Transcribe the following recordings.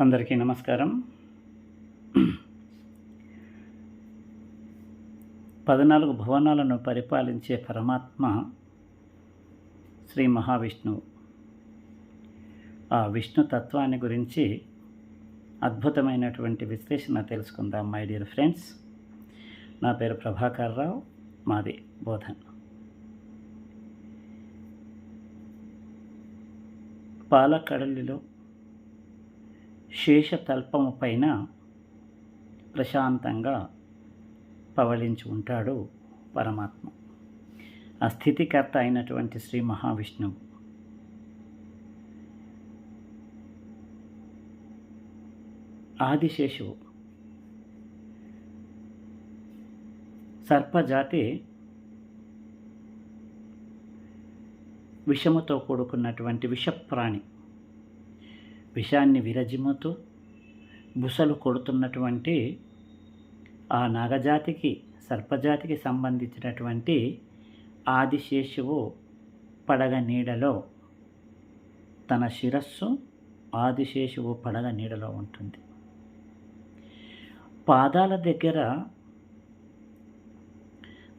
అందరికీ నమస్కారం. పద్నాలుగు భువనాలను పరిపాలించే పరమాత్మ శ్రీ మహావిష్ణువు. ఆ విష్ణు తత్వాన్ని గురించి అద్భుతమైనటువంటి విశ్లేషణ తెలుసుకుందాం మై డియర్ ఫ్రెండ్స్. నా పేరు ప్రభాకర్ రావు మాది బోధన్. పాలకడలిలో శేషతల్పము పైన ప్రశాంతంగా పవళించి ఉంటాడు పరమాత్మ. ఆ స్థితికర్త అయినటువంటి శ్రీ మహావిష్ణువు ఆదిశేషువు సర్పజాతి విషముతో కూడుకున్నటువంటి విషప్రాణి. విషాన్ని విరజిమ్ముతూ బుసలు కొడుతున్నటువంటి ఆ నాగజాతికి సర్పజాతికి సంబంధించినటువంటి ఆదిశేషువు పడగ నీడలో తన శిరస్సు ఆదిశేషువు పడగ నీడలో ఉంటుంది. పాదాల దగ్గర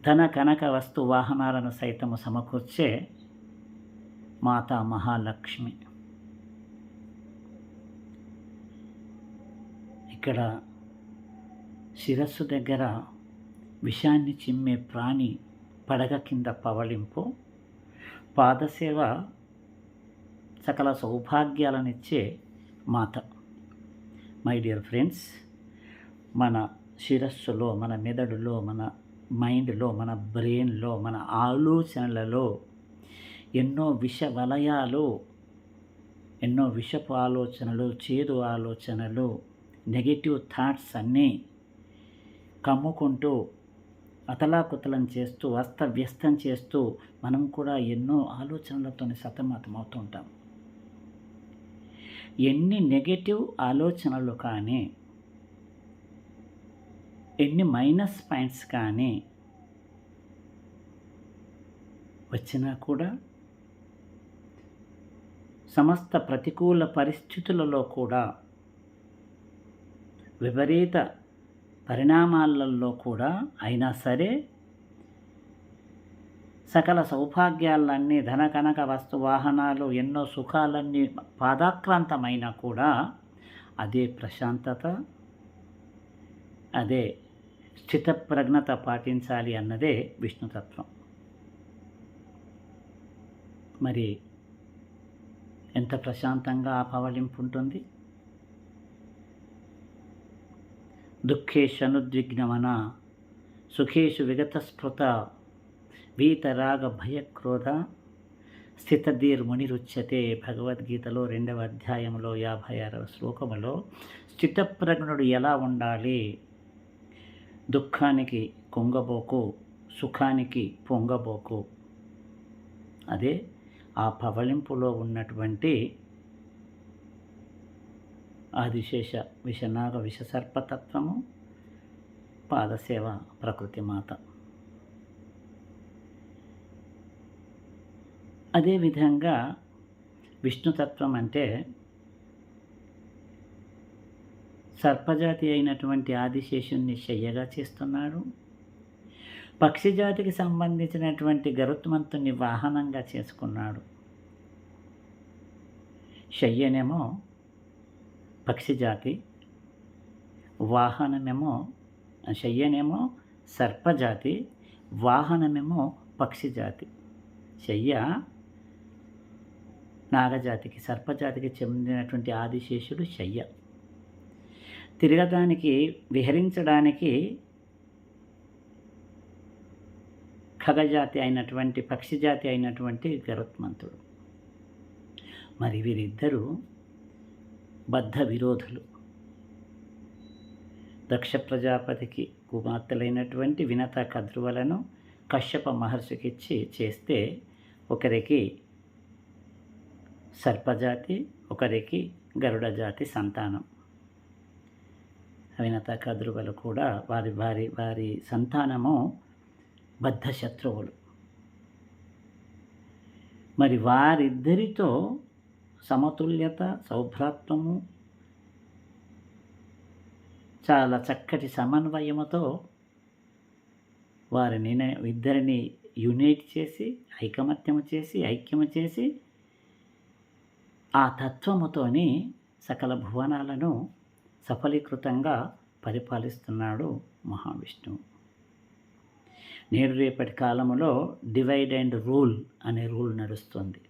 ధన కనక వస్తు వాహనాలను సైతము సమకూర్చే మాతా మహాలక్ష్మి. ఇక్కడ శిరస్సు దగ్గర విషాన్ని చిమ్మే ప్రాణి పడగ కింద పవళింపు. పాదసేవ సకల సౌభాగ్యాలనిచ్చే మాత. మై డియర్ ఫ్రెండ్స్ మన శిరస్సులో మన మెదడులో మన మైండ్లో మన బ్రెయిన్లో మన ఆలోచనలలో ఎన్నో విష వలయాలు ఎన్నో విషపు ఆలోచనలు చేదు ఆలోచనలు నెగిటివ్ థాట్స్ అన్నీ కమ్ముకుంటూ అతలాకుతలం చేస్తూ అస్తవ్యస్తం చేస్తూ మనం కూడా ఎన్నో ఆలోచనలతో సతమతం ఉంటాం. ఎన్ని నెగటివ్ ఆలోచనలు కానీ ఎన్ని మైనస్ పాయింట్స్ కానీ వచ్చినా కూడా సమస్త ప్రతికూల పరిస్థితులలో కూడా విపరీత పరిణామాలలో కూడా అయినా సరే సకల సౌభాగ్యాలన్నీ ధన కనక వస్తు వాహనాలు ఎన్నో సుఖాలన్నీ పాదాక్రాంతమైనా కూడా అదే ప్రశాంతత అదే స్థితప్రజ్ఞత పాటించాలి అన్నదే విష్ణుతత్వం. మరి ఎంత ప్రశాంతంగా ఆ పవళింపు ఉంటుంది? దుఃఖేశనుద్విగ్నమన సుఖేషు విగతస్ఫృత వీతరాగ భయక్రోధ స్థితధీర్మునిరుచ్యతే భగవద్గీతలో రెండవ అధ్యాయంలో యాభై ఆరవ శ్లోకములో స్థితప్రజ్ఞుడు ఎలా ఉండాలి? దుఃఖానికి కుంగబోకు సుఖానికి పొంగబోకు. అదే ఆ పవళింపులో ఉన్నటువంటి ఆదిశేష విషనాగ విషసర్పతత్వము పాదసేవ ప్రకృతి మాత. అదేవిధంగా విష్ణుతత్వం అంటే సర్పజాతి అయినటువంటి ఆదిశేషుణ్ణి శయ్యగా చేస్తున్నాడు. పక్షిజాతికి సంబంధించినటువంటి గరుత్మంతుని వాహనంగా చేసుకున్నాడు. శయ్యనేమో పక్షి జాతి వాహనమేమో శయ్యనేమో సర్పజాతి వాహనమేమో పక్షిజాతి. శయ్య నాగజాతికి సర్పజాతికి చెందినటువంటి ఆదిశేషుడు శయ్య. తిరగడానికి విహరించడానికి ఖగజాతి అయినటువంటి పక్షిజాతి అయినటువంటి గరుత్మంతుడు. మరి వీరిద్దరూ బద్ధ విరోధులు దక్ష ప్రజాపతికి కుమార్తెలైనటువంటి వినత కద్రువలను కశ్యప మహర్షికిచ్చి చేస్తే ఒకరికి సర్పజాతి ఒకరికి గరుడ జాతి సంతానం. వినత కద్రువలు కూడా వారి వారి వారి సంతానము బద్ధ శత్రువులు మరి వారిద్దరితో సమతుల్యత సౌభ్రాత్వము చాలా చక్కటి సమన్వయముతో వారిని ఇద్దరిని యునైట్ చేసి ఐకమత్యము చేసి ఐక్యము చేసి ఆ తత్వముతోని సకల భువనాలను సఫలీకృతంగా పరిపాలిస్తున్నాడు మహావిష్ణువు. నేడు రేపటి కాలంలో డివైడ్ అండ్ రూల్ అనే రూల్ నడుస్తుంది.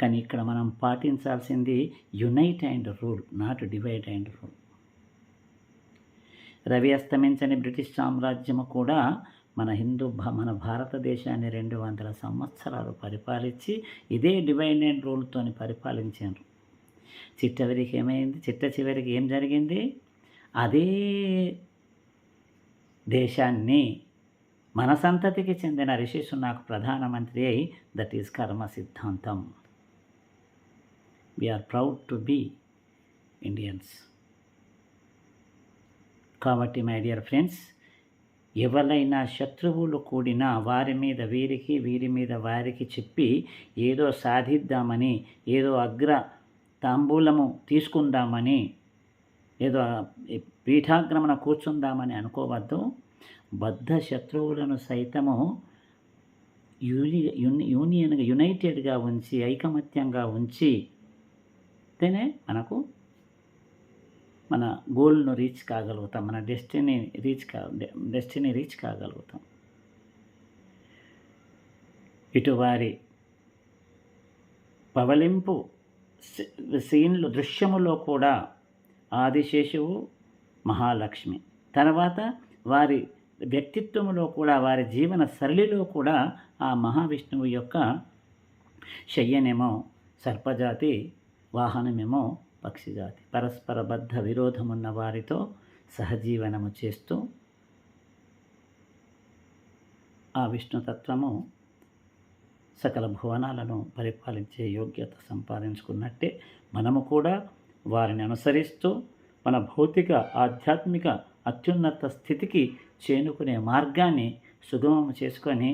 కానీ ఇక్కడ మనం పాటించాల్సింది unite and rule not divide and rule. Ravi అస్తమించని బ్రిటిష్ సామ్రాజ్యము కూడా మన హిందూ మన భారతదేశాన్ని రెండు వందల సంవత్సరాలు పరిపాలించి ఇదే డివైడ్ అండ్ రూల్తో పరిపాలించారు. చిట్టవరికి ఏమైంది? చిట్ట చివరికి ఏం జరిగింది? అదే దేశాన్ని మన సంతతికి చెందిన రిషిషు నాకు ప్రధానమంత్రి అయి దట్ ఈస్ కర్మ సిద్ధాంతం. We are proud to be Indians కాబట్టి మై డియర్ ఫ్రెండ్స్ ఎవరైనా శత్రువులు కూడిన వారి మీద వీరికి వీరి మీద వారికి చెప్పి ఏదో సాధిద్దామని ఏదో అగ్ర తాంబూలము తీసుకుందామని ఏదో పీఠాగ్రమణ కూర్చుందామని అనుకోవద్దు. బద్ధ శత్రువులను సైతము యూని యూనియన్గా యునైటెడ్గా ఉంచి ఐకమత్యంగా ఉంచి చెప్తేనే మనకు మన గోల్ను రీచ్ కాగలుగుతాం మన డెస్టినీ రీచ్ కా డెస్టినీ రీచ్ కాగలుగుతాం. ఇటువారి పవలింపు సీన్లు దృశ్యములో కూడా ఆదిశేషువు మహాలక్ష్మి. తర్వాత వారి వ్యక్తిత్వంలో కూడా వారి జీవన సరళిలో కూడా ఆ మహావిష్ణువు యొక్క శయ్యనేమో సర్పజాతి వాహనమేమో పక్షిజాతి. పరస్పర బద్ధ విరోధమున్న వారితో సహజీవనము చేస్తూ ఆ విష్ణుతత్వము సకల భువనాలను పరిపాలించే యోగ్యత సంపాదించుకున్నట్టే మనము కూడా వారిని అనుసరిస్తూ మన భౌతిక ఆధ్యాత్మిక అత్యున్నత స్థితికి చేనుకునే మార్గాన్ని సుగమం చేసుకొని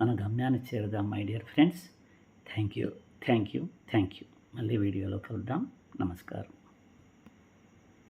మన గమ్యాన్ని చేరుదాం my dear friends thank you thank you thank you. మళ్ళీ వీడియోలో కలుద్దాం. నమస్కారం.